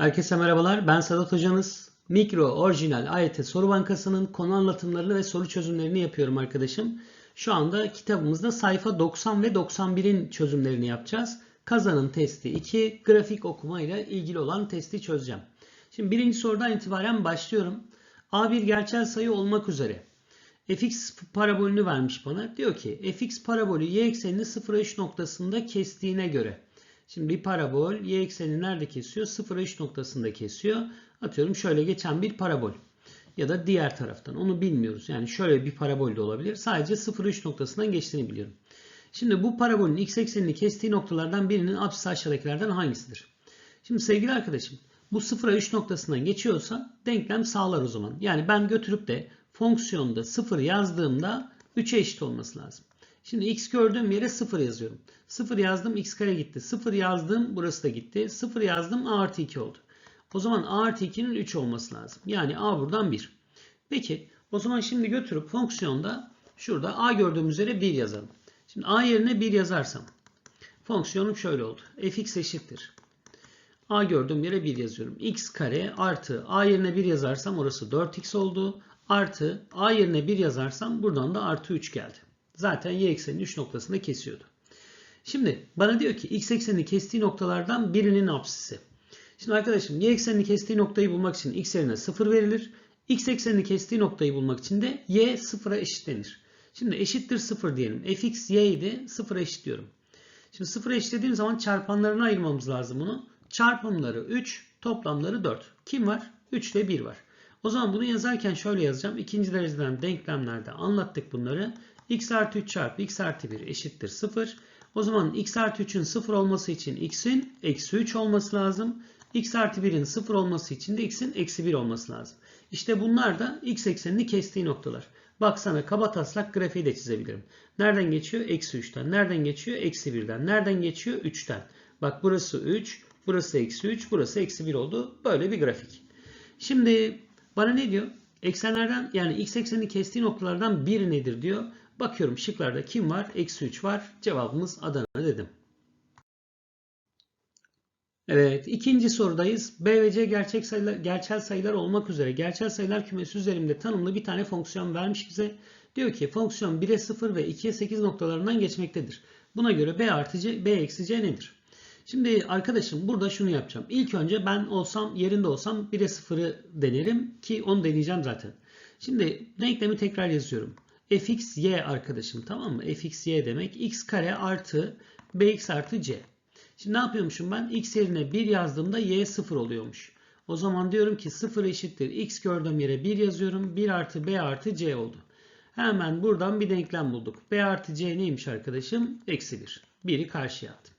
Herkese merhabalar. Ben Sedat Hocanız. Mikro Orijinal AYT Soru Bankası'nın konu anlatımlarını ve soru çözümlerini yapıyorum arkadaşım. Şu anda kitabımızda sayfa 90 ve 91'in çözümlerini yapacağız. Kazanın testi 2, grafik okuma ile ilgili olan testi çözeceğim. Şimdi birinci sorudan itibaren başlıyorum. A bir gerçel sayı olmak üzere fx parabolünü vermiş bana. Diyor ki fx parabolü y eksenini 0'a 3 noktasında kestiğine göre Şimdi bir parabol y eksenini nerede kesiyor? 0'a 3 noktasında kesiyor. Atıyorum şöyle geçen bir parabol. Ya da diğer taraftan. Onu bilmiyoruz. Yani şöyle bir parabol de olabilir. Sadece 0'a 3 noktasından geçtiğini biliyorum. Şimdi bu parabolün x eksenini kestiği noktalardan birinin apsisi aşağıdakilerden hangisidir? Şimdi sevgili arkadaşım bu 0'a 3 noktasından geçiyorsa denklem sağlar o zaman. Yani ben götürüp de fonksiyonda 0 yazdığımda 3'e eşit olması lazım. Şimdi x gördüğüm yere 0 yazıyorum. 0 yazdım x kare gitti. 0 yazdım burası da gitti. 0 yazdım a artı 2 oldu. O zaman a artı 2'nin 3 olması lazım. Yani a buradan 1. Peki o zaman şimdi götürüp fonksiyonda şurada a gördüğümüz yere 1 yazalım. Şimdi a yerine 1 yazarsam fonksiyonum şöyle oldu. fx eşittir. a gördüğüm yere 1 yazıyorum. x kare artı a yerine 1 yazarsam orası 4x oldu. Artı a yerine 1 yazarsam buradan da artı 3 geldi. Zaten y ekseninin 3 noktasında kesiyordu. Şimdi bana diyor ki x eksenini kestiği noktalardan birinin apsisi. Şimdi arkadaşım y eksenini kestiği noktayı bulmak için x yerine 0 verilir. x eksenini kestiği noktayı bulmak için de y 0'a eşitlenir. Şimdi eşittir 0 diyelim. fx y idi 0'a eşitliyorum. Şimdi 0'a eşitlediğim zaman çarpanlarını ayırmamız lazım bunu. Çarpımları 3, toplamları 4. Kim var? 3 ile 1 var. O zaman bunu yazarken şöyle yazacağım. İkinci dereceden denklemlerde anlattık bunları x artı 3 çarpı x artı 1 eşittir 0. O zaman x artı 3'ün 0 olması için x'in eksi 3 olması lazım. x artı 1'in 0 olması için de x'in eksi 1 olması lazım. İşte bunlar da x eksenini kestiği noktalar. Bak sana kaba taslak grafiği de çizebilirim. Nereden geçiyor? Eksi 3'ten. Nereden geçiyor? Eksi 1'den. Nereden geçiyor? 3'ten. Bak burası 3, burası eksi 3, burası eksi 1 oldu. Böyle bir grafik. Şimdi bana ne diyor? Eksenlerden yani x eksenini kestiği noktalardan biri nedir diyor. Bakıyorum şıklarda kim var? Eksi 3 var. Cevabımız Adana dedim. Evet ikinci sorudayız. B ve C gerçek sayılar, gerçel sayılar olmak üzere gerçel sayılar kümesi üzerinde tanımlı bir tane fonksiyon vermiş bize. Diyor ki fonksiyon 1'e 0 ve 2'ye 8 noktalarından geçmektedir. Buna göre B artı C, B eksi C nedir? Şimdi arkadaşım burada şunu yapacağım. İlk önce ben olsam yerinde olsam 1'e 0'ı denerim ki onu deneyeceğim zaten. Şimdi denklemi tekrar yazıyorum fx y arkadaşım tamam mı? fx y demek x kare artı bx artı c. Şimdi ne yapıyormuşum ben? x yerine 1 yazdığımda y 0 oluyormuş. O zaman diyorum ki 0 eşittir x gördüğüm yere 1 yazıyorum. 1 artı b artı c oldu. Hemen buradan bir denklem bulduk. b artı c neymiş arkadaşım? Eksi 1. 1'i karşıya attım.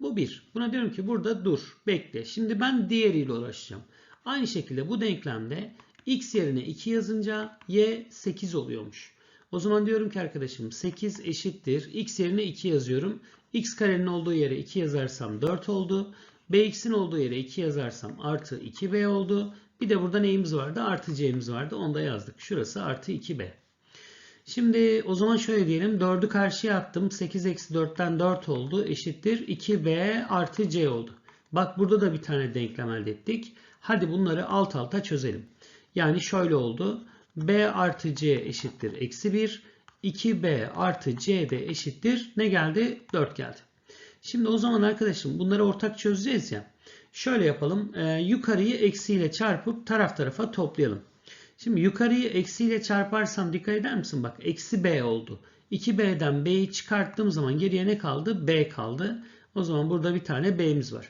Bu 1. Buna diyorum ki burada dur, bekle. Şimdi ben diğeriyle uğraşacağım. Aynı şekilde bu denklemde x yerine 2 yazınca y 8 oluyormuş. O zaman diyorum ki arkadaşım 8 eşittir. X yerine 2 yazıyorum. X karenin olduğu yere 2 yazarsam 4 oldu. Bx'in olduğu yere 2 yazarsam artı 2b oldu. Bir de burada neyimiz vardı? Artı c'miz vardı. Onu da yazdık. Şurası artı 2b. Şimdi o zaman şöyle diyelim. 4'ü karşıya attım. 8 eksi 4'ten 4 oldu. Eşittir. 2b artı c oldu. Bak burada da bir tane denklem elde ettik. Hadi bunları alt alta çözelim. Yani şöyle oldu b artı c eşittir eksi 1. 2b artı c de eşittir. Ne geldi? 4 geldi. Şimdi o zaman arkadaşım bunları ortak çözeceğiz ya. Şöyle yapalım. E, yukarıyı eksiyle çarpıp taraf tarafa toplayalım. Şimdi yukarıyı eksiyle çarparsam dikkat eder misin? Bak eksi b oldu. 2b'den b'yi çıkarttığım zaman geriye ne kaldı? b kaldı. O zaman burada bir tane b'miz var.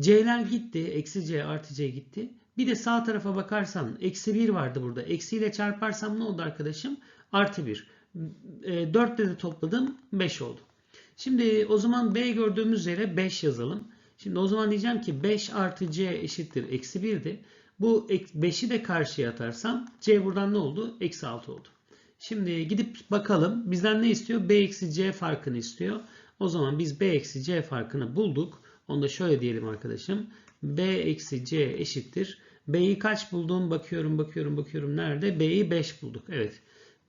c'ler gitti. Eksi c artı c gitti. Bir de sağ tarafa bakarsan eksi 1 vardı burada. Eksiyle çarparsam ne oldu arkadaşım? Artı 1. 4 ile de topladım 5 oldu. Şimdi o zaman B gördüğümüz yere 5 yazalım. Şimdi o zaman diyeceğim ki 5 artı C eşittir eksi 1'di. Bu 5'i de karşıya atarsam C buradan ne oldu? Eksi 6 oldu. Şimdi gidip bakalım. Bizden ne istiyor? B eksi C farkını istiyor. O zaman biz B eksi C farkını bulduk. Onu da şöyle diyelim arkadaşım. B eksi C eşittir. B'yi kaç buldum? Bakıyorum, bakıyorum, bakıyorum. Nerede? B'yi 5 bulduk. Evet.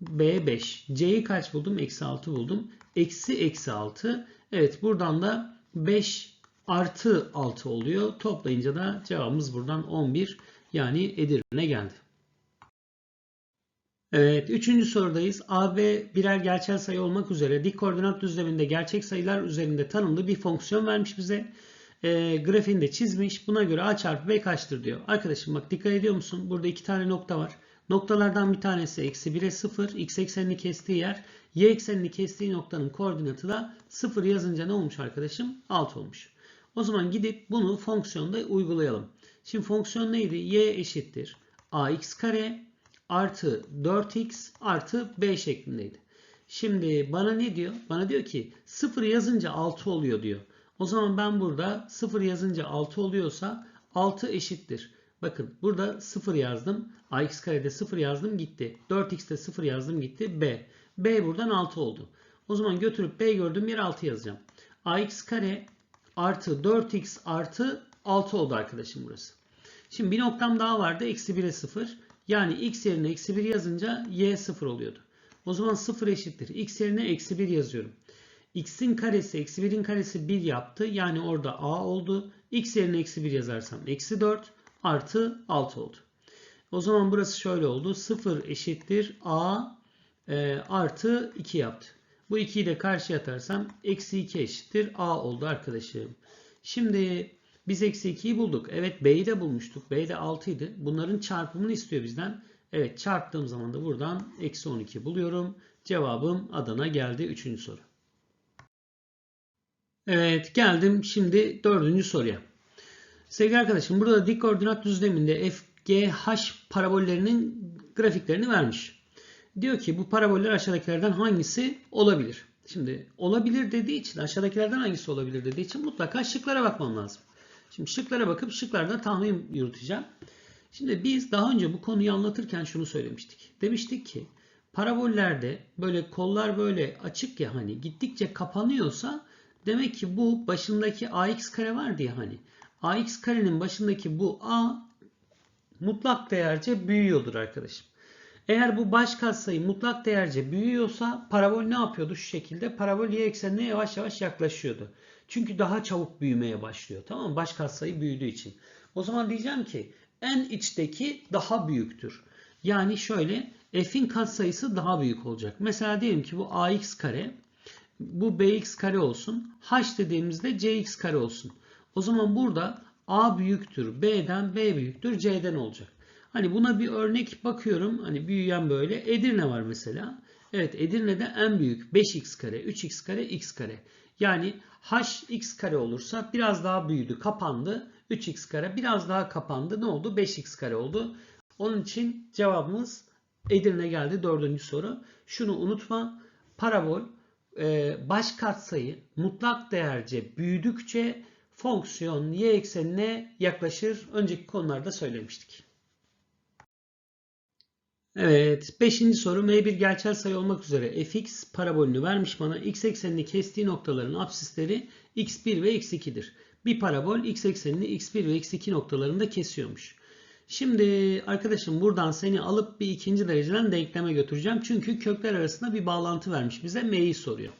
B 5. C'yi kaç buldum? Eksi 6 buldum. Eksi eksi 6. Evet buradan da 5 artı 6 oluyor. Toplayınca da cevabımız buradan 11 yani Edirne geldi. Evet, üçüncü sorudayız. A, B birer gerçel sayı olmak üzere dik koordinat düzleminde gerçek sayılar üzerinde tanımlı bir fonksiyon vermiş bize. E, grafiğini de çizmiş. Buna göre A çarpı B kaçtır diyor. Arkadaşım bak dikkat ediyor musun? Burada iki tane nokta var. Noktalardan bir tanesi eksi 1'e 0. X eksenini kestiği yer. Y eksenini kestiği noktanın koordinatı da 0 yazınca ne olmuş arkadaşım? 6 olmuş. O zaman gidip bunu fonksiyonda uygulayalım. Şimdi fonksiyon neydi? Y eşittir. ax kare artı 4x artı b şeklindeydi. Şimdi bana ne diyor? Bana diyor ki 0 yazınca 6 oluyor diyor. O zaman ben burada 0 yazınca 6 oluyorsa 6 eşittir. Bakın burada 0 yazdım. ax karede 0 yazdım gitti. 4x'te 0 yazdım gitti. b. b buradan 6 oldu. O zaman götürüp b gördüğüm yere 6 yazacağım. ax kare artı 4x artı 6 oldu arkadaşım burası. Şimdi bir noktam daha vardı. Eksi 1'e 0. Yani x yerine eksi 1 yazınca y 0 oluyordu. O zaman 0 eşittir. x yerine eksi 1 yazıyorum. X'in karesi eksi 1'in karesi 1 yaptı. Yani orada a oldu. x yerine eksi 1 yazarsam eksi 4 artı 6 oldu. O zaman burası şöyle oldu. 0 eşittir a e, artı 2 yaptı. Bu 2'yi de karşıya atarsam eksi 2 eşittir a oldu arkadaşım. Şimdi biz eksi 2'yi bulduk. Evet b'yi de bulmuştuk. b de 6 idi. Bunların çarpımını istiyor bizden. Evet çarptığım zaman da buradan eksi 12 buluyorum. Cevabım Adana geldi. Üçüncü soru. Evet geldim şimdi dördüncü soruya. Sevgili arkadaşım burada dik koordinat düzleminde FGH parabollerinin grafiklerini vermiş. Diyor ki bu paraboller aşağıdakilerden hangisi olabilir? Şimdi olabilir dediği için aşağıdakilerden hangisi olabilir dediği için mutlaka şıklara bakmam lazım. Şimdi şıklara bakıp şıklardan tahmin yürüteceğim. Şimdi biz daha önce bu konuyu anlatırken şunu söylemiştik. Demiştik ki parabollerde böyle kollar böyle açık ya hani gittikçe kapanıyorsa demek ki bu başındaki ax kare var diye hani ax karenin başındaki bu a mutlak değerce büyüyordur arkadaşım. Eğer bu baş katsayı mutlak değerce büyüyorsa parabol ne yapıyordu şu şekilde? Parabol y eksenine yavaş yavaş yaklaşıyordu. Çünkü daha çabuk büyümeye başlıyor. Tamam mı? Baş katsayı büyüdüğü için. O zaman diyeceğim ki en içteki daha büyüktür. Yani şöyle f'in katsayısı daha büyük olacak. Mesela diyelim ki bu ax kare bu bx kare olsun. h dediğimizde cx kare olsun. O zaman burada a büyüktür b'den b büyüktür c'den olacak. Hani buna bir örnek bakıyorum. Hani büyüyen böyle. Edirne var mesela. Evet Edirne'de en büyük 5x kare, 3x kare, x kare. Yani h x kare olursa biraz daha büyüdü, kapandı. 3x kare biraz daha kapandı. Ne oldu? 5x kare oldu. Onun için cevabımız Edirne geldi. Dördüncü soru. Şunu unutma. Parabol baş katsayı mutlak değerce büyüdükçe fonksiyon y eksenine yaklaşır. Önceki konularda söylemiştik. Evet. Beşinci soru. M1 gerçel sayı olmak üzere fx parabolünü vermiş bana. x eksenini kestiği noktaların absisleri x1 ve x2'dir. Bir parabol x eksenini x1 ve x2 noktalarında kesiyormuş. Şimdi arkadaşım buradan seni alıp bir ikinci dereceden denkleme götüreceğim. Çünkü kökler arasında bir bağlantı vermiş bize. M'yi soruyor.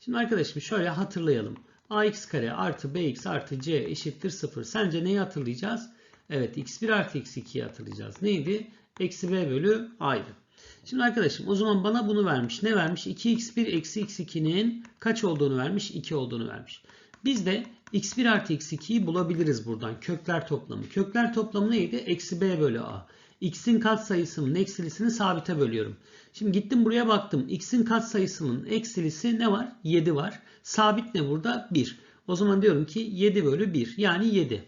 Şimdi arkadaşım şöyle hatırlayalım. ax kare artı bx artı c eşittir 0. Sence neyi hatırlayacağız? Evet x1 artı x2'yi hatırlayacağız. Neydi? Eksi b bölü a'ydı. Şimdi arkadaşım o zaman bana bunu vermiş. Ne vermiş? 2x1 eksi x2'nin kaç olduğunu vermiş? 2 olduğunu vermiş. Biz de x1 artı x2'yi bulabiliriz buradan. Kökler toplamı. Kökler toplamı neydi? Eksi b bölü a. x'in katsayısının eksilisini sabite bölüyorum. Şimdi gittim buraya baktım. x'in katsayısının eksilisi ne var? 7 var. Sabit ne burada? 1. O zaman diyorum ki 7 bölü 1 yani 7.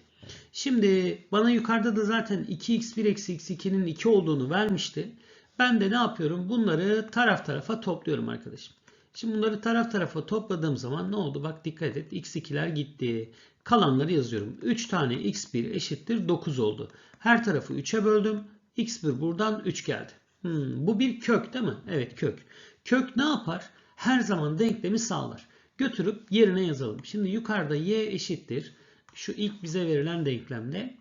Şimdi bana yukarıda da zaten 2x1 eksi x2'nin 2 olduğunu vermişti. Ben de ne yapıyorum? Bunları taraf tarafa topluyorum arkadaşım. Şimdi bunları taraf tarafa topladığım zaman ne oldu? Bak dikkat et. x2'ler gitti. Kalanları yazıyorum. 3 tane x1 eşittir 9 oldu. Her tarafı 3'e böldüm. x1 buradan 3 geldi. Hmm, bu bir kök değil mi? Evet kök. Kök ne yapar? Her zaman denklemi sağlar. Götürüp yerine yazalım. Şimdi yukarıda y eşittir şu ilk bize verilen denklemde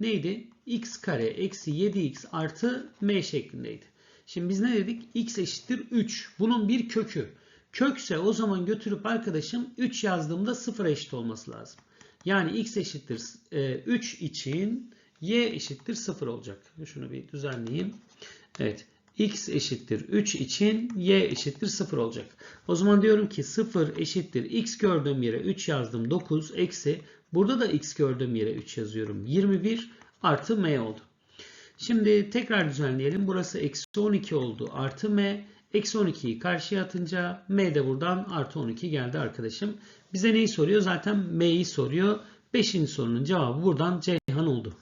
neydi? x kare eksi 7x artı m şeklindeydi. Şimdi biz ne dedik? x eşittir 3. Bunun bir kökü. Kökse o zaman götürüp arkadaşım 3 yazdığımda 0 eşit olması lazım. Yani x eşittir e, 3 için y eşittir 0 olacak. Şunu bir düzenleyeyim. Evet. x eşittir 3 için y eşittir 0 olacak. O zaman diyorum ki 0 eşittir x gördüğüm yere 3 yazdım 9 eksi burada da x gördüğüm yere 3 yazıyorum 21 artı m oldu. Şimdi tekrar düzenleyelim. Burası eksi 12 oldu artı m. Eksi 12'yi karşıya atınca m de buradan artı 12 geldi arkadaşım. Bize neyi soruyor? Zaten m'yi soruyor. 5. sorunun cevabı buradan Ceyhan oldu.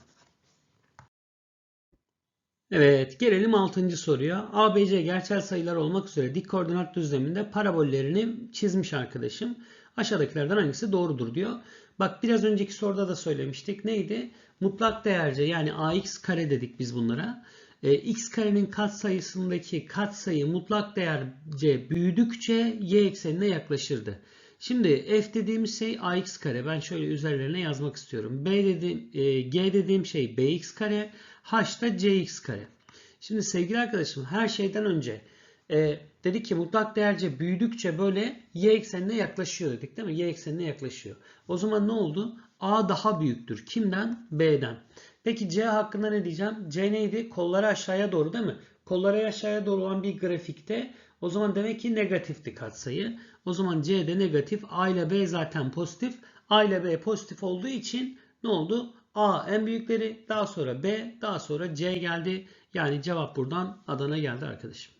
Evet gelelim 6. soruya. ABC gerçel sayılar olmak üzere dik koordinat düzleminde parabollerini çizmiş arkadaşım. Aşağıdakilerden hangisi doğrudur diyor. Bak biraz önceki soruda da söylemiştik. Neydi? Mutlak değerce yani ax kare dedik biz bunlara. E, x karenin katsayısındaki katsayı mutlak değerce büyüdükçe y eksenine yaklaşırdı. Şimdi f dediğimiz şey ax kare. Ben şöyle üzerlerine yazmak istiyorum. b dediğim, e, g dediğim şey bx kare. h da cx kare. Şimdi sevgili arkadaşım her şeyden önce e, dedik ki mutlak değerce büyüdükçe böyle y eksenine yaklaşıyor dedik değil mi? Y eksenine yaklaşıyor. O zaman ne oldu? A daha büyüktür. Kimden? B'den. Peki C hakkında ne diyeceğim? C neydi? Kolları aşağıya doğru değil mi? Kolları aşağıya doğru olan bir grafikte o zaman demek ki negatifti katsayı. O zaman C de negatif. A ile B zaten pozitif. A ile B pozitif olduğu için ne oldu? A en büyükleri daha sonra B daha sonra C geldi. Yani cevap buradan Adana geldi arkadaşım.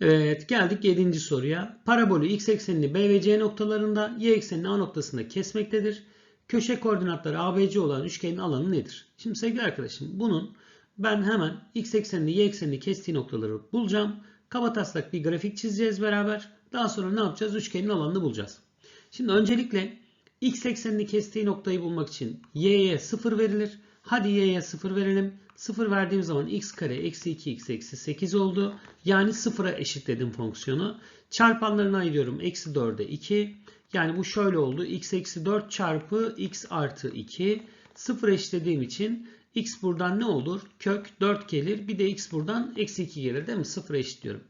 Evet geldik 7. soruya. Parabolü x eksenini B ve C noktalarında y eksenini A noktasında kesmektedir. Köşe koordinatları ABC olan üçgenin alanı nedir? Şimdi sevgili arkadaşım bunun ben hemen x eksenini y eksenini kestiği noktaları bulacağım. Kabataslak bir grafik çizeceğiz beraber. Daha sonra ne yapacağız? Üçgenin alanını bulacağız. Şimdi öncelikle x eksenini kestiği noktayı bulmak için y'ye 0 verilir. Hadi y'ye 0 verelim. 0 verdiğim zaman x kare eksi 2x eksi 8 oldu. Yani 0'a eşitledim fonksiyonu. Çarpanlarını ayırıyorum. Eksi 4'e 2. Yani bu şöyle oldu. x eksi 4 çarpı x artı 2. 0 eşitlediğim için x buradan ne olur? Kök 4 gelir. Bir de x buradan eksi 2 gelir değil mi? 0 eşitliyorum.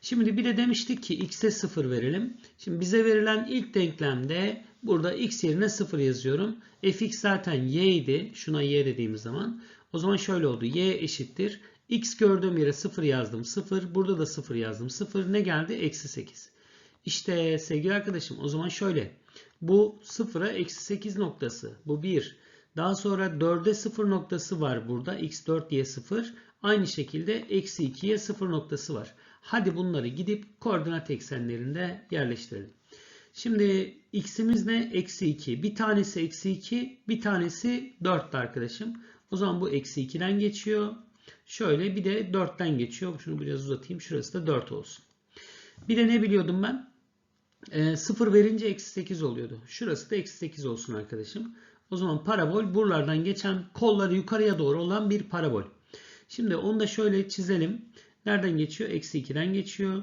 Şimdi bir de demiştik ki x'e 0 verelim. Şimdi bize verilen ilk denklemde burada x yerine 0 yazıyorum. fx zaten y idi. Şuna y dediğimiz zaman. O zaman şöyle oldu. y eşittir. x gördüğüm yere 0 yazdım. 0. Burada da 0 yazdım. 0 ne geldi? Eksi 8. İşte sevgili arkadaşım o zaman şöyle. Bu 0'a eksi 8 noktası. Bu 1. Daha sonra 4'e 0 noktası var burada. x4 y 0. Aynı şekilde eksi 2'ye 0 noktası var. Hadi bunları gidip koordinat eksenlerinde yerleştirelim. Şimdi x'imiz ne? Eksi 2. Bir tanesi eksi 2. Bir tanesi 4'tü arkadaşım. O zaman bu eksi 2'den geçiyor. Şöyle bir de 4'ten geçiyor. Şunu biraz uzatayım. Şurası da 4 olsun. Bir de ne biliyordum ben? E, 0 verince eksi 8 oluyordu. Şurası da eksi 8 olsun arkadaşım. O zaman parabol buralardan geçen kolları yukarıya doğru olan bir parabol. Şimdi onu da şöyle çizelim. Nereden geçiyor? Eksi 2'den geçiyor.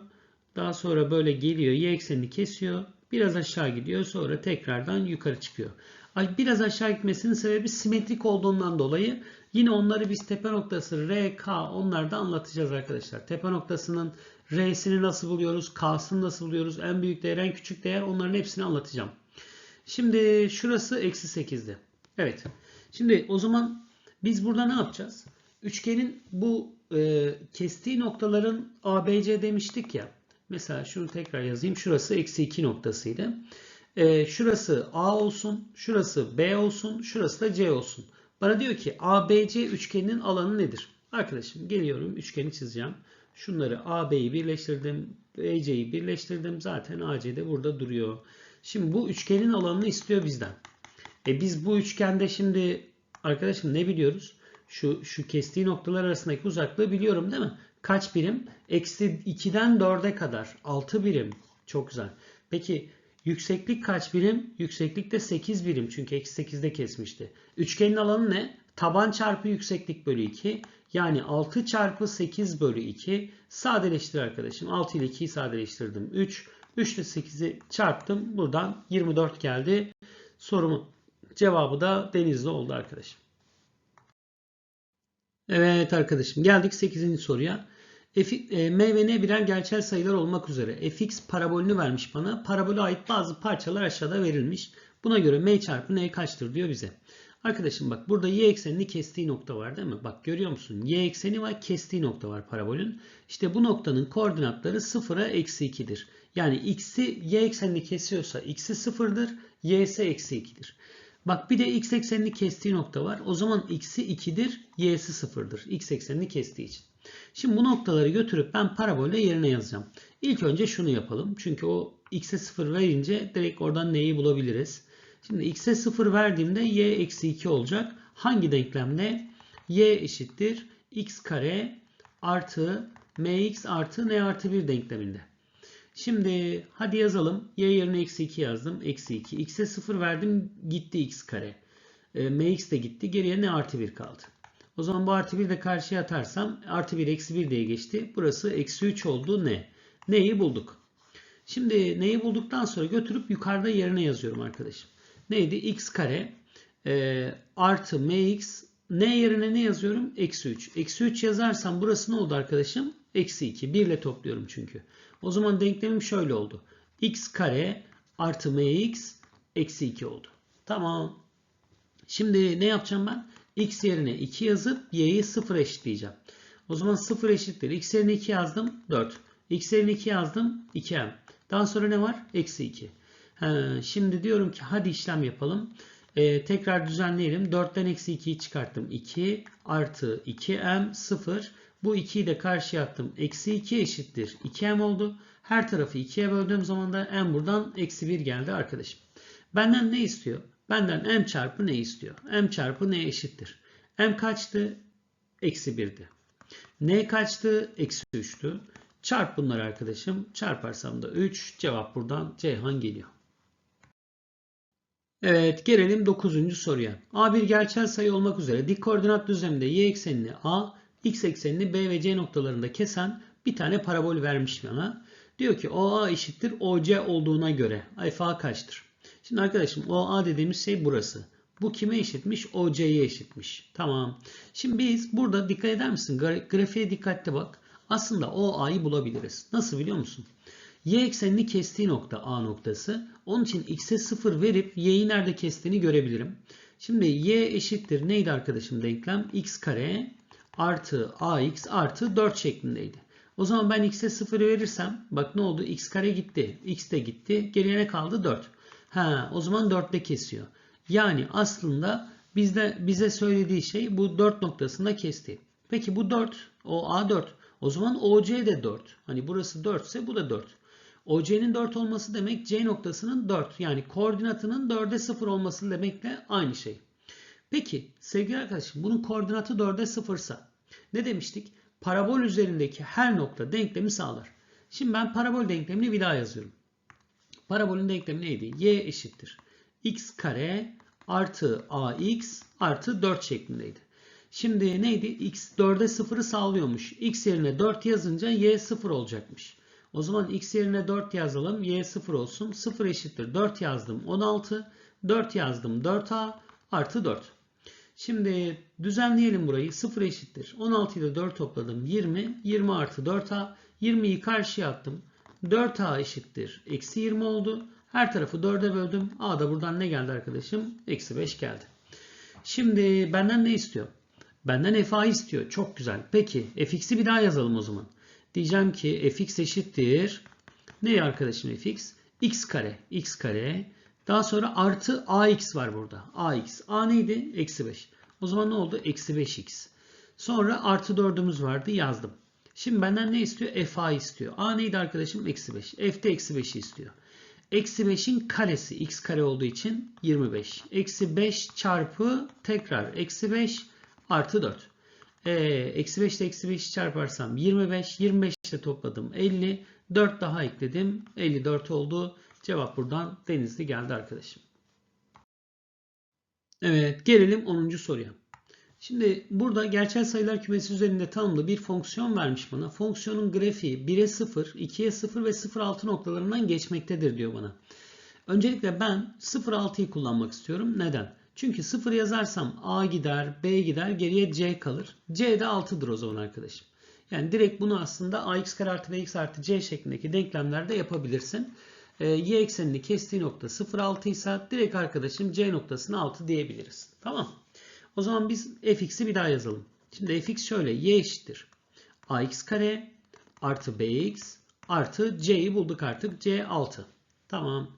Daha sonra böyle geliyor. Y eksenini kesiyor. Biraz aşağı gidiyor. Sonra tekrardan yukarı çıkıyor. Biraz aşağı gitmesinin sebebi simetrik olduğundan dolayı yine onları biz tepe noktası R, K onlarda anlatacağız arkadaşlar. Tepe noktasının R'sini nasıl buluyoruz? K'sını nasıl buluyoruz? En büyük değer, en küçük değer onların hepsini anlatacağım. Şimdi şurası eksi 8'di. Evet. Şimdi o zaman biz burada ne yapacağız? Üçgenin bu e, kestiği noktaların ABC demiştik ya. Mesela şunu tekrar yazayım. Şurası eksi 2 noktasıydı. E, şurası A olsun. Şurası B olsun. Şurası da C olsun. Bana diyor ki ABC üçgeninin alanı nedir? Arkadaşım geliyorum. Üçgeni çizeceğim. Şunları AB'yi birleştirdim. BC'yi birleştirdim. Zaten AC de burada duruyor. Şimdi bu üçgenin alanını istiyor bizden. E biz bu üçgende şimdi arkadaşım ne biliyoruz? Şu, şu kestiği noktalar arasındaki uzaklığı biliyorum değil mi? Kaç birim? Eksi 2'den 4'e kadar. 6 birim. Çok güzel. Peki yükseklik kaç birim? Yükseklik de 8 birim. Çünkü eksi 8'de kesmişti. Üçgenin alanı ne? Taban çarpı yükseklik bölü 2. Yani 6 çarpı 8 bölü 2. Sadeleştir arkadaşım. 6 ile 2'yi sadeleştirdim. 3. 3 ile 8'i çarptım. Buradan 24 geldi. Sorumun cevabı da denizli oldu arkadaşım. Evet arkadaşım geldik 8. soruya. F, e, M ve N birer gerçel sayılar olmak üzere fx parabolünü vermiş bana. Parabole ait bazı parçalar aşağıda verilmiş. Buna göre m çarpı n kaçtır diyor bize. Arkadaşım bak burada y eksenini kestiği nokta var değil mi? Bak görüyor musun? Y ekseni var kestiği nokta var parabolün. İşte bu noktanın koordinatları 0'a eksi 2'dir. Yani x'i y eksenini kesiyorsa x'i 0'dır. y'si eksi 2'dir. Bak bir de x eksenini kestiği nokta var. O zaman x'i 2'dir. y'si 0'dır. x eksenini kestiği için. Şimdi bu noktaları götürüp ben parabolde yerine yazacağım. İlk önce şunu yapalım. Çünkü o x'e 0 verince direkt oradan neyi bulabiliriz. Şimdi x'e 0 verdiğimde y eksi 2 olacak. Hangi denklemle? y eşittir x kare artı mx artı n artı 1 denkleminde. Şimdi hadi yazalım. y yerine eksi 2 yazdım. Eksi 2. x'e 0 verdim. Gitti x kare. E, mx de gitti. Geriye n artı 1 kaldı. O zaman bu artı 1 de karşıya atarsam artı 1 eksi 1 diye geçti. Burası eksi 3 oldu n. N'yi bulduk. Şimdi neyi bulduktan sonra götürüp yukarıda yerine yazıyorum arkadaşım. Neydi? x kare e, artı mx n yerine ne yazıyorum? Eksi 3. Eksi 3 yazarsam burası ne oldu arkadaşım? Eksi 2. 1 ile topluyorum çünkü. O zaman denklemim şöyle oldu. x kare artı mx eksi 2 oldu. Tamam. Şimdi ne yapacağım ben? X yerine 2 yazıp y'yi 0 eşitleyeceğim. O zaman 0 eşittir. x yerine 2 yazdım. 4. x yerine 2 yazdım. 2m. Daha sonra ne var? Eksi 2. Ha, şimdi diyorum ki hadi işlem yapalım. Ee, tekrar düzenleyelim. 4'ten eksi 2'yi çıkarttım. 2 artı 2m 0. Bu 2'yi de karşıya attım. Eksi 2 eşittir. 2m oldu. Her tarafı 2'ye böldüğüm zaman da m buradan eksi 1 geldi arkadaşım. Benden ne istiyor? Benden m çarpı ne istiyor? m çarpı ne eşittir? m kaçtı? Eksi 1'di. n kaçtı? Eksi 3'tü. Çarp bunları arkadaşım. Çarparsam da 3. Cevap buradan Ceyhan geliyor. Evet gelelim 9. soruya. A bir gerçel sayı olmak üzere dik koordinat düzleminde y eksenini A, x eksenini B ve C noktalarında kesen bir tane parabol vermiş bana. Diyor ki OA eşittir OC olduğuna göre FA kaçtır? Şimdi arkadaşım OA dediğimiz şey burası. Bu kime eşitmiş? OC'ye eşitmiş. Tamam. Şimdi biz burada dikkat eder misin? Grafiğe dikkatli bak. Aslında OA'yı bulabiliriz. Nasıl biliyor musun? Y eksenini kestiği nokta A noktası. Onun için x'e 0 verip y'yi nerede kestiğini görebilirim. Şimdi y eşittir neydi arkadaşım denklem? x kare artı ax artı 4 şeklindeydi. O zaman ben x'e 0 verirsem bak ne oldu? x kare gitti. x de gitti. Geriye ne kaldı? 4. Ha, o zaman 4'te kesiyor. Yani aslında bizde bize söylediği şey bu 4 noktasında kesti. Peki bu 4 o A4. O zaman OC de 4. Hani burası 4 ise bu da 4. OC'nin 4 olması demek C noktasının 4 yani koordinatının 4'e 0 olması demekle aynı şey. Peki sevgili arkadaşım bunun koordinatı 4'e 0 ise ne demiştik? Parabol üzerindeki her nokta denklemi sağlar. Şimdi ben parabol denklemini bir daha yazıyorum. Parabolün denklemi neydi? Y eşittir. x kare artı ax artı 4 şeklindeydi. Şimdi neydi? x 4'e 0'ı sağlıyormuş. x yerine 4 yazınca y 0 olacakmış. O zaman x yerine 4 yazalım. Y 0 olsun. 0 eşittir. 4 yazdım. 16. 4 yazdım. 4a artı 4. Şimdi düzenleyelim burayı. 0 eşittir. 16 ile 4 topladım. 20. 20 artı 4a. 20'yi karşıya attım. 4a eşittir. Eksi 20 oldu. Her tarafı 4'e böldüm. A da buradan ne geldi arkadaşım? Eksi 5 geldi. Şimdi benden ne istiyor? Benden fa istiyor. Çok güzel. Peki fx'i bir daha yazalım o zaman. Diyeceğim ki fx eşittir. Ne arkadaşım fx? x kare. x kare. Daha sonra artı ax var burada. ax. a neydi? Eksi 5. O zaman ne oldu? Eksi 5x. Sonra artı 4'ümüz vardı. Yazdım. Şimdi benden ne istiyor? fa istiyor. a neydi arkadaşım? Eksi 5. f de eksi 5'i istiyor. Eksi 5'in karesi x kare olduğu için 25. Eksi 5 çarpı tekrar eksi 5 artı 4. E, eksi 5 ile eksi 5'i çarparsam 25. 25 ile topladım 50. 4 daha ekledim. 54 oldu. Cevap buradan Denizli geldi arkadaşım. Evet gelelim 10. soruya. Şimdi burada gerçel sayılar kümesi üzerinde tanımlı bir fonksiyon vermiş bana. Fonksiyonun grafiği 1'e 0, 2'ye 0 ve 0,6 noktalarından geçmektedir diyor bana. Öncelikle ben 0,6'yı kullanmak istiyorum. Neden? Çünkü 0 yazarsam A gider, B gider, geriye C kalır. C de 6'dır o zaman arkadaşım. Yani direkt bunu aslında ax kare artı bx artı c şeklindeki denklemlerde yapabilirsin. e, y eksenini kestiği nokta 0,6 ise direkt arkadaşım c noktasına 6 diyebiliriz. Tamam. O zaman biz fx'i bir daha yazalım. Şimdi fx şöyle y eşittir. ax kare artı bx artı c'yi bulduk artık. c 6. Tamam.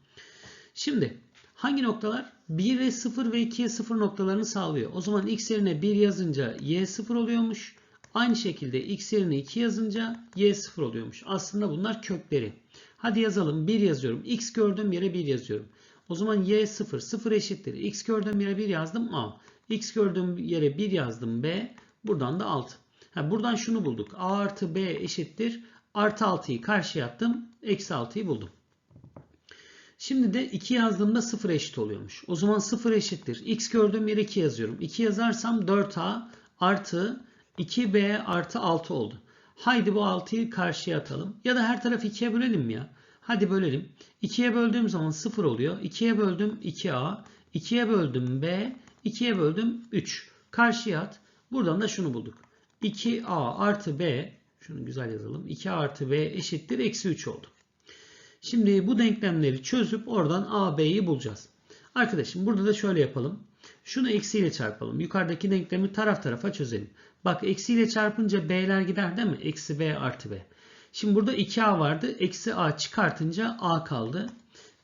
Şimdi hangi noktalar? 1 ve 0 ve 2'ye 0 noktalarını sağlıyor. O zaman x yerine 1 yazınca y 0 oluyormuş. Aynı şekilde x yerine 2 yazınca y 0 oluyormuş. Aslında bunlar kökleri. Hadi yazalım. 1 yazıyorum. x gördüğüm yere 1 yazıyorum. O zaman y 0. 0 eşittir. x gördüğüm yere 1 yazdım a. x gördüğüm yere 1 yazdım b. Buradan da 6. Ha, buradan şunu bulduk. a artı b eşittir. Artı 6'yı karşıya attım. Eksi 6'yı buldum. Şimdi de 2 yazdığımda 0 eşit oluyormuş. O zaman 0 eşittir. X gördüğüm yere 2 yazıyorum. 2 yazarsam 4A artı 2B artı 6 oldu. Haydi bu 6'yı karşıya atalım. Ya da her tarafı 2'ye bölelim ya? Hadi bölelim. 2'ye böldüğüm zaman 0 oluyor. 2'ye böldüm 2A. 2'ye böldüm B. 2'ye böldüm 3. Karşıya at. Buradan da şunu bulduk. 2A artı B. Şunu güzel yazalım. 2A artı B eşittir. Eksi 3 oldu. Şimdi bu denklemleri çözüp oradan A, B'yi bulacağız. Arkadaşım burada da şöyle yapalım. Şunu eksiyle çarpalım. Yukarıdaki denklemi taraf tarafa çözelim. Bak eksiyle çarpınca B'ler gider değil mi? Eksi B artı B. Şimdi burada 2A vardı. Eksi A çıkartınca A kaldı.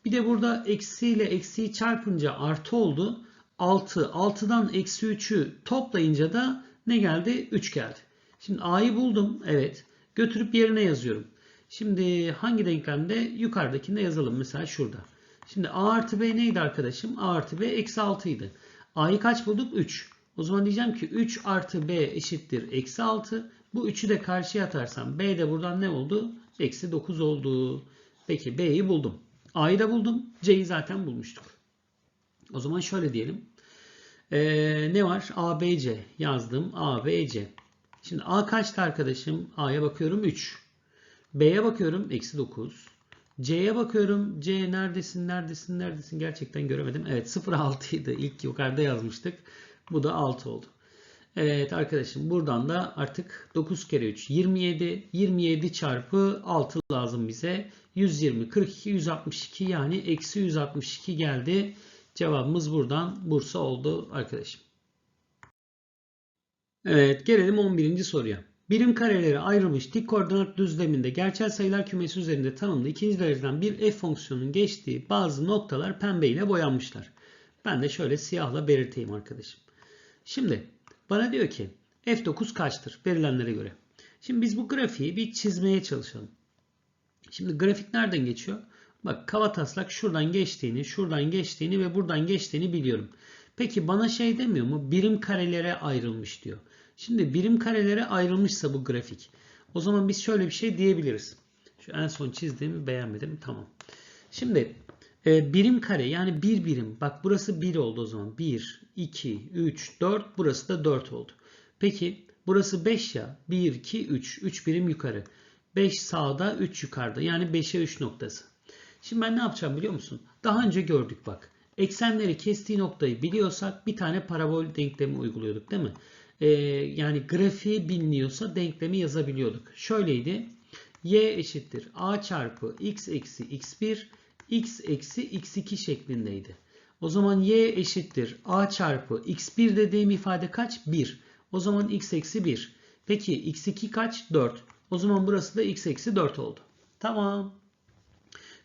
Bir de burada eksiyle eksiyi çarpınca artı oldu. 6. 6'dan eksi 3'ü toplayınca da ne geldi? 3 geldi. Şimdi A'yı buldum. Evet. Götürüp yerine yazıyorum. Şimdi hangi denklemde? Yukarıdakinde yazalım. Mesela şurada. Şimdi A artı B neydi arkadaşım? A artı B eksi 6 idi. A'yı kaç bulduk? 3. O zaman diyeceğim ki 3 artı B eşittir eksi 6. Bu 3'ü de karşıya atarsam B de buradan ne oldu? Eksi 9 oldu. Peki B'yi buldum. A'yı da buldum. C'yi zaten bulmuştuk. O zaman şöyle diyelim. Ee, ne var? A, B, C yazdım. A, B, C. Şimdi A kaçtı arkadaşım? A'ya bakıyorum 3. B'ye bakıyorum eksi 9. C'ye bakıyorum. C neredesin neredesin neredesin gerçekten göremedim. Evet 0,6 idi. İlk yukarıda yazmıştık. Bu da 6 oldu. Evet arkadaşım buradan da artık 9 kere 3 27. 27 çarpı 6 lazım bize. 120, 42, 162 yani eksi 162 geldi. Cevabımız buradan Bursa oldu arkadaşım. Evet gelelim 11. soruya. Birim karelere ayrılmış dik koordinat düzleminde gerçel sayılar kümesi üzerinde tanımlı ikinci dereceden bir f fonksiyonunun geçtiği bazı noktalar pembe ile boyanmışlar. Ben de şöyle siyahla belirteyim arkadaşım. Şimdi bana diyor ki f9 kaçtır verilenlere göre. Şimdi biz bu grafiği bir çizmeye çalışalım. Şimdi grafik nereden geçiyor? Bak kavataslak şuradan geçtiğini, şuradan geçtiğini ve buradan geçtiğini biliyorum. Peki bana şey demiyor mu? Birim karelere ayrılmış diyor. Şimdi birim karelere ayrılmışsa bu grafik. O zaman biz şöyle bir şey diyebiliriz. Şu en son çizdiğimi beğenmedim. Tamam. Şimdi e, birim kare yani bir birim. Bak burası 1 oldu o zaman. 1, 2, 3, 4. Burası da 4 oldu. Peki burası 5 ya. 1, 2, 3. 3 birim yukarı. 5 sağda 3 yukarıda. Yani 5'e 3 noktası. Şimdi ben ne yapacağım biliyor musun? Daha önce gördük bak. Eksenleri kestiği noktayı biliyorsak bir tane parabol denklemi uyguluyorduk değil mi? Ee, yani grafiği biliniyorsa denklemi yazabiliyorduk. Şöyleydi. y eşittir a çarpı x eksi x1 x eksi x2 şeklindeydi. O zaman y eşittir a çarpı x1 dediğim ifade kaç? 1. O zaman x eksi 1. Peki x2 kaç? 4. O zaman burası da x eksi 4 oldu. Tamam.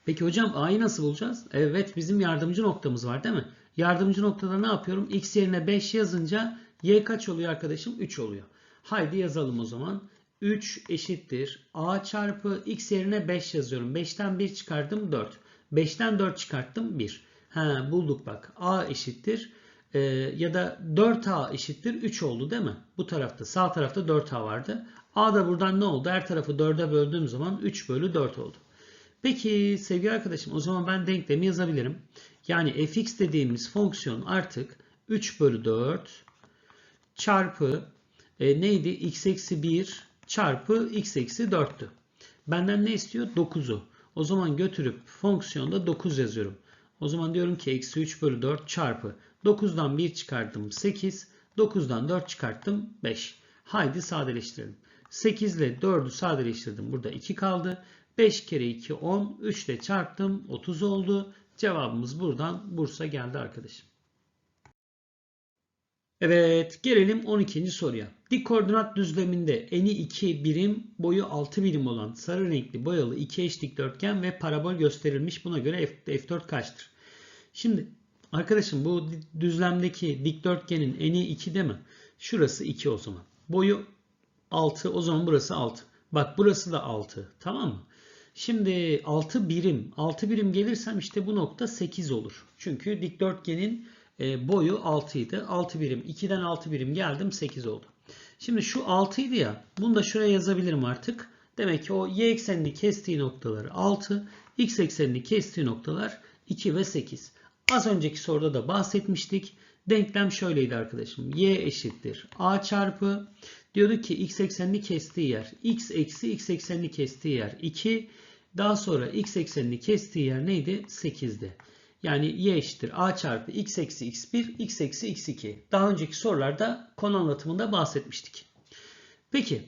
Peki hocam a'yı nasıl bulacağız? Evet bizim yardımcı noktamız var değil mi? Yardımcı noktada ne yapıyorum? x yerine 5 yazınca y kaç oluyor arkadaşım? 3 oluyor. Haydi yazalım o zaman. 3 eşittir. a çarpı x yerine 5 yazıyorum. 5'ten 1 çıkardım 4. 5'ten 4 çıkarttım 1. Ha, bulduk bak. a eşittir. Ee, ya da 4a eşittir 3 oldu değil mi? Bu tarafta sağ tarafta 4a vardı. a da buradan ne oldu? Her tarafı 4'e böldüğüm zaman 3 bölü 4 oldu. Peki sevgili arkadaşım o zaman ben denklemi yazabilirim. Yani fx dediğimiz fonksiyon artık 3 bölü 4 çarpı e, neydi? x eksi 1 çarpı x eksi 4'tü. Benden ne istiyor? 9'u. O zaman götürüp fonksiyonda 9 yazıyorum. O zaman diyorum ki eksi 3 bölü 4 çarpı 9'dan 1 çıkarttım 8. 9'dan 4 çıkarttım 5. Haydi sadeleştirelim. 8 ile 4'ü sadeleştirdim. Burada 2 kaldı. 5 kere 2 10. 3 ile çarptım 30 oldu. Cevabımız buradan Bursa geldi arkadaşım. Evet gelelim 12. soruya. Dik koordinat düzleminde eni 2 birim boyu 6 birim olan sarı renkli boyalı iki eş dikdörtgen ve parabol gösterilmiş. Buna göre F, F4 kaçtır? Şimdi arkadaşım bu düzlemdeki dikdörtgenin eni 2 değil mi? Şurası 2 o zaman. Boyu 6 o zaman burası 6. Bak burası da 6 tamam mı? Şimdi 6 birim 6 birim gelirsem işte bu nokta 8 olur. Çünkü dikdörtgenin e, boyu 6 idi. 6 birim 2'den 6 birim geldim 8 oldu. Şimdi şu 6 idi ya bunu da şuraya yazabilirim artık. Demek ki o y eksenini kestiği noktaları 6, x eksenini kestiği noktalar 2 ve 8. Az önceki soruda da bahsetmiştik. Denklem şöyleydi arkadaşım. y eşittir a çarpı diyorduk ki x eksenini kestiği yer x eksi x eksenini kestiği yer 2. Daha sonra x eksenini kestiği yer neydi? 8'di. Yani y eşittir a çarpı x eksi x1 x eksi x2. Daha önceki sorularda konu anlatımında bahsetmiştik. Peki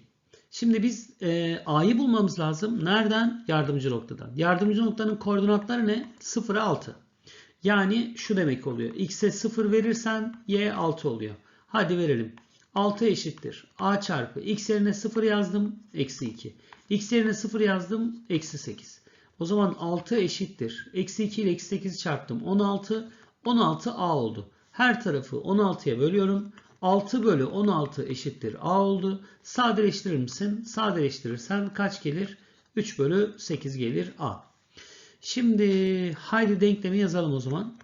şimdi biz e, a'yı bulmamız lazım. Nereden? Yardımcı noktadan. Yardımcı noktanın koordinatları ne? 0'a 6. Yani şu demek oluyor. X'e 0 verirsen Y 6 oluyor. Hadi verelim. 6 eşittir. A çarpı X yerine 0 yazdım. Eksi 2. X yerine 0 yazdım. Eksi 8. O zaman 6 eşittir. Eksi 2 ile eksi 8 çarptım. 16. 16 A oldu. Her tarafı 16'ya bölüyorum. 6 bölü 16 eşittir A oldu. Sadeleştirir misin? Sadeleştirirsen kaç gelir? 3 bölü 8 gelir A. Şimdi haydi denklemi yazalım o zaman.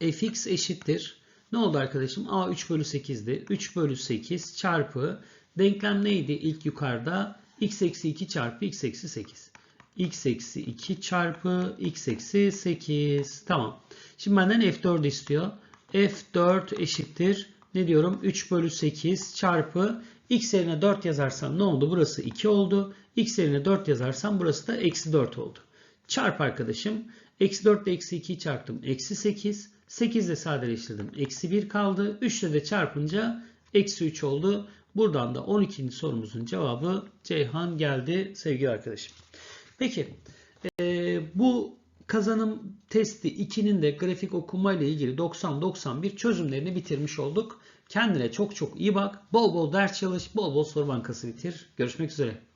fx eşittir. Ne oldu arkadaşım? a 3 bölü 8'di. 3 bölü 8 çarpı denklem neydi ilk yukarıda? x eksi 2 çarpı x eksi 8. x eksi 2 çarpı x eksi 8. Tamam. Şimdi benden f4 istiyor. f4 eşittir. Ne diyorum? 3 bölü 8 çarpı x yerine 4 yazarsam ne oldu? Burası 2 oldu. x yerine 4 yazarsam burası da eksi 4 oldu. Çarp arkadaşım. Eksi 4 ile eksi 2'yi çarptım. Eksi 8. 8 ile sadeleştirdim. Eksi 1 kaldı. 3 ile de çarpınca eksi 3 oldu. Buradan da 12. sorumuzun cevabı Ceyhan geldi sevgili arkadaşım. Peki e, bu kazanım testi 2'nin de grafik okuma ile ilgili 90-91 çözümlerini bitirmiş olduk. Kendine çok çok iyi bak. Bol bol ders çalış. Bol bol soru bankası bitir. Görüşmek üzere.